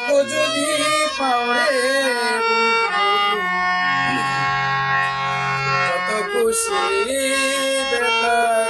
সুখ যদি পাওরে যত খুশি বেতা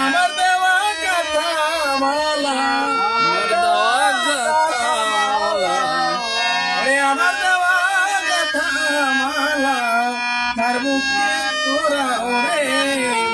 আমার দেওয়া কথা মালা। ওরে তার মুখে তোরা ওরে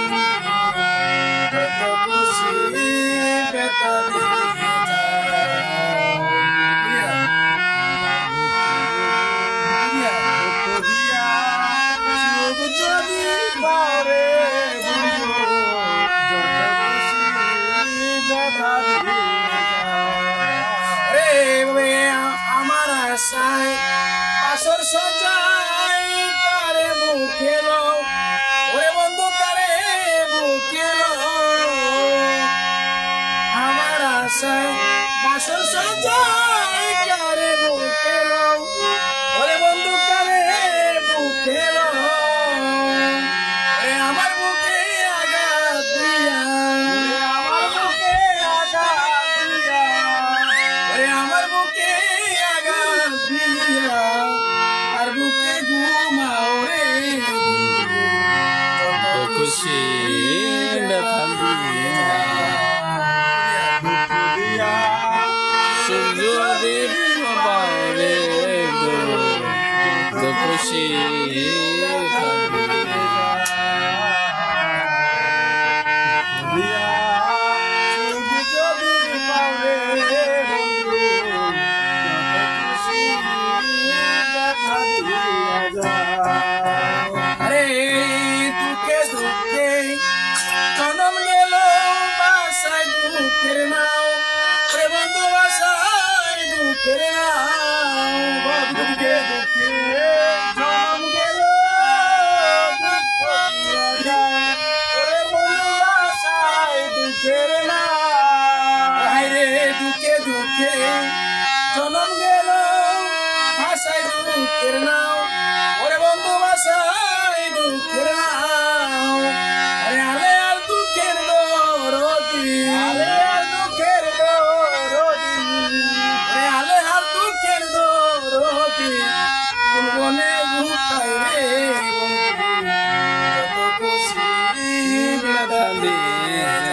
আশায় আসর সজাই তারে মুখে ওরে বন্ধু তারে বুকে আমার আশায় বাসর সজাই দিয়া আর বুকে ঘুমাও রে খুশি দুঃখের নাও। আরে বন্ধু বাসায় দুঃখের নাও। দুঃখে দুঃখে জনম গেল। ওরে বন্ধু বাসায় দুঃখের নাও। আরে দুঃখে দুঃখে জনম গেল ভাষায় দুঃখের নাও। ওরে বন্ধু ভাষায় দুঃখের নাও। ব্যথা দিয়ে